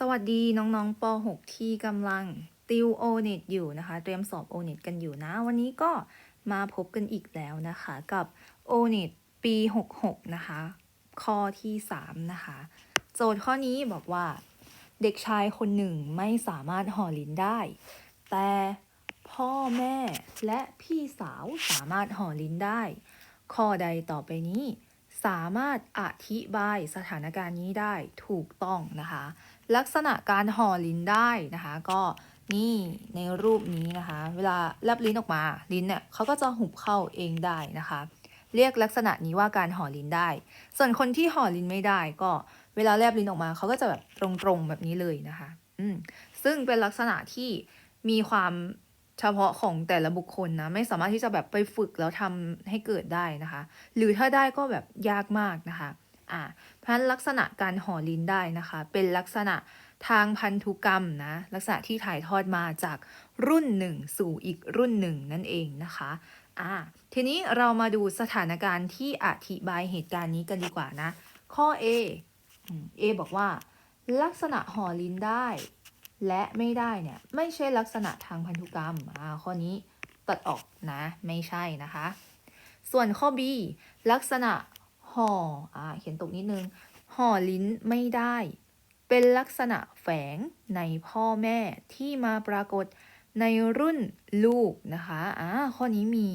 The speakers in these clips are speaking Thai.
สวัสดีน้องๆป .6 ที่กำลังติวโอเน็ตอยู่นะคะ เตรียมสอบโอเน็ตกันอยู่นะ วันนี้ก็มาพบกันอีกแล้วนะคะ กับโอเน็ตปี 66 นะคะ ข้อที่ 3 นะคะ โจทย์ข้อนี้บอกว่า เด็กชายคนหนึ่งไม่สามารถห่อลิ้นได้ แต่พ่อแม่และพี่สาวสามารถห่อลิ้นได้ ข้อใดต่อไปนี้ สามารถอธิบายสถานการณ์นี้ได้ถูกต้องนะคะ ลักษณะการห่อลิ้นได้นะคะ ก็นี่ในรูปนี้นะคะ เวลาแลบลิ้นออกมาลิ้นเนี่ยเขาก็จะหุบเข้าเองได้นะคะ เรียกลักษณะนี้ว่าการห่อลิ้นได้ ส่วนคนที่ห่อลิ้นไม่ได้ ก็เวลาแลบลิ้นออกมาเขาก็จะแบบตรงๆแบบนี้เลยนะคะ อืมซึ่งเป็นลักษณะที่มีความ เฉพาะของแต่ละบุคคลนะไม่สามารถที่จะแบบไปฝึกแล้วทำให้เกิดได้นะคะ หรือถ้าได้ก็แบบยากมากนะคะอ่าเพราะฉะนั้นลักษณะการห่อลิ้นได้นะคะ เป็นลักษณะทางพันธุกรรมนะลักษณะที่ถ่ายทอดมาจากรุ่นหนึ่งสู่อีกรุ่นหนึ่งนั่นเองนะคะอ่าทีนี้เรามาดูสถานการณ์ที่อธิบายเหตุการณ์นี้กันดีกว่านะ ข้อ A อืม A บอกว่า ลักษณะห่อลิ้นได้ และไม่ได้เนี่ยไม่ใช่ลักษณะทางพันธุกรรมอ่าข้อนี้ตัดออกนะไม่ใช่นะคะ ส่วนข้อ B ลักษณะห่ออ่าเขียนตกนิดนึงห่อลิ้นไม่ได้ เป็นลักษณะแฝงในพ่อแม่ที่มาปรากฏในรุ่นลูกนะคะอ่าข้อนี้มี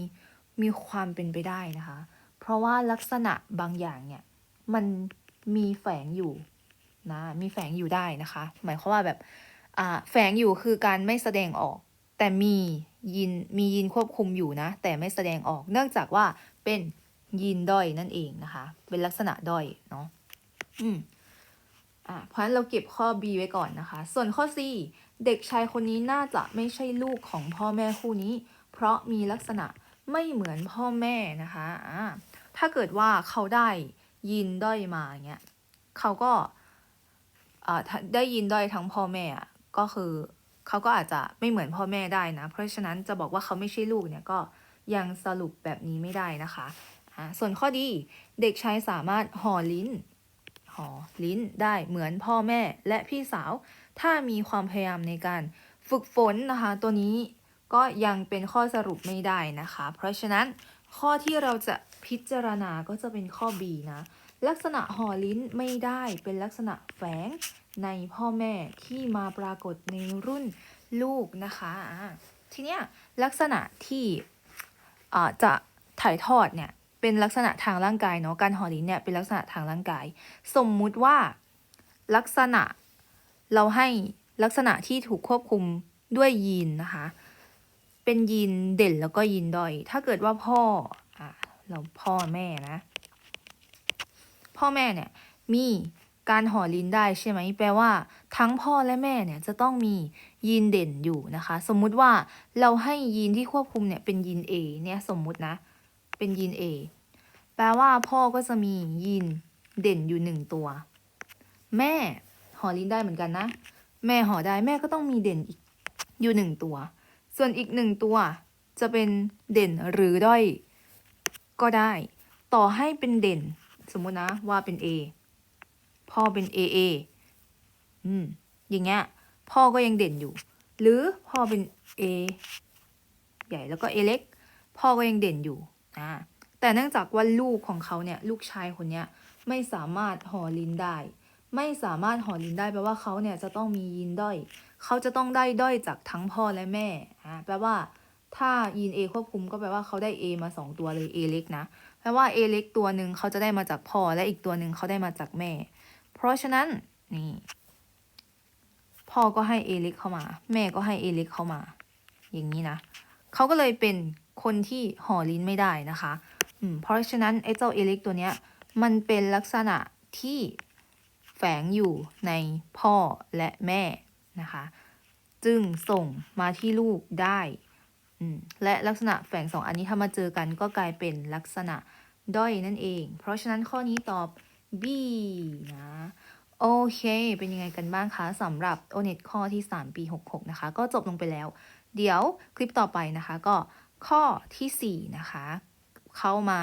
มีความเป็นไปได้นะคะ เพราะว่าลักษณะบางอย่างเนี่ยมันมีแฝงอยู่นะมีแฝงอยู่ได้นะคะ หมายความว่าแบบ แฝงอยู่คือการไม่แสดงออก แต่มียีนมียีนควบคุมอยู่นะ แต่ไม่แสดงออก เนื่องจากว่าเป็นยีนด้อยนั่นเองนะคะ เป็นลักษณะด้อยเนาะ อืม อ่าเพราะฉะนั้นเราเก็บข้อ B ไว้ก่อนนะคะ ส่วนข้อ C เด็กชายคนนี้น่าจะไม่ใช่ลูกของพ่อแม่คู่นี้ เพราะมีลักษณะไม่เหมือนพ่อแม่นะคะอ่าถ้าเกิดว่าเขาได้ยินด้อยมาเงี้ย เขาก็อ่าถ้าได้ยินด้อยทั้งพ่อแม่อะ ก็คือเขาก็อาจจะไม่เหมือนพ่อแม่ได้นะ เพราะฉะนั้นจะบอกว่าเขาไม่ใช่ลูกเนี่ยก็ยังสรุปแบบนี้ไม่ได้นะคะอ่าส่วนข้อดีเด็กชายสามารถห่อลิ้นห่อลิ้นได้เหมือนพ่อแม่และพี่สาว ถ้ามีความพยายามในการฝึกฝนนะคะ ตัวนี้ก็ยังเป็นข้อสรุปไม่ได้นะคะ เพราะฉะนั้นข้อที่เราจะพิจารณาก็จะเป็นข้อ B นะ ลักษณะห่อลิ้นไม่ได้เป็นลักษณะแฝง ในพ่อแม่ที่มาปรากฏในรุ่นลูกนะคะทีเนี้ยลักษณะที่จะถ่ายทอดเนี่ยเป็นลักษณะทางร่างกายเนาะการห่อลิ้นเนี่ยเป็นลักษณะทางร่างกาย สมมุติว่าลักษณะเราให้ลักษณะที่ถูกควบคุมด้วยยีนนะคะ เป็นยีนเด่นแล้วก็ยีนด้อย ถ้าเกิดว่าพ่ออะเราพ่อแม่นะ พ่อแม่เนี่ยมี การห่อลิ้นได้ใช่ไหมแปลว่า ทั้งพ่อและแม่เนี่ยจะต้องมียีนเด่นอยู่นะคะ สมมุติว่าเราให้ยีนที่ควบคุมเนี่ยเป็นยีน A เนี่ยสมมุตินะ เป็นยีน A แปลว่าพ่อก็จะมียีนเด่นอยู่หนึ่งตัว แม่ห่อลิ้นได้เหมือนกันนะ แม่ห่อได้แม่ก็ต้องมีเด่นอีกอยู่หนึ่งตัว ส่วนอีกหนึ่งตัว จะเป็นเด่นหรือด้อยก็ได้ ต่อให้เป็นเด่น สมมุตินะว่าเป็น A พ่อเป็น AA อืม อย่างเงี้ย พ่อก็ยังเด่นอยู่ หรือพ่อเป็น A ใหญ่แล้วก็ A เล็ก พ่อก็ยังเด่นอยู่อ่าแต่เนื่องจากว่าลูกของเขาเนี่ยลูกชายคนเนี้ยไม่สามารถห่อลิ้นได้ ไม่สามารถห่อลิ้นได้แปลว่าเขาเนี่ยจะต้องมียีนด้อย เขาจะต้องได้ด้อยจากทั้งพ่อและแม่อ่าแปลว่าถ้ายีน A ควบคุมก็แปลว่าเขาได้ A มาสองตัวเลย A เล็กนะ แปลว่า A เล็กตัวหนึ่งเขาจะได้มาจากพ่อและอีกตัวหนึ่งเขาได้มาจากแม่ เพราะฉะนั้นนี่พ่อก็ให้ A เล็กเข้ามา แม่ก็ให้ A เล็กเข้ามา อย่างนี้นะเขาก็เลยเป็นคนที่ห่อลิ้นไม่ได้นะคะอืมเพราะฉะนั้นไอ้เจ้า A เล็กตัวเนี้ยมันเป็นลักษณะที่แฝงอยู่ในพ่อและแม่นะคะ จึงส่งมาที่ลูกได้และลักษณะแฝงสองอันนี้ถ้ามาเจอกันก็กลายเป็นลักษณะด้อยนั่นเอง เพราะฉะนั้นข้อนี้ตอบ B น โอเค เป็นยังไงกันบ้างคะสำหรับ o n e t ข้อที่ 3 ปี 66 นะคะ ก็จบลงไปแล้ว เดี๋ยวคลิปต่อไปนะคะก็ข้อทีสี่4 นะคะ เข้ามา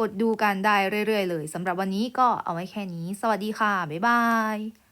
กดดูกันได้เรื่อย ๆ เลยสำหรับวันนี้ก็เอาไว้แค่นี้ สวัสดีค่ะ บ๊ายบาย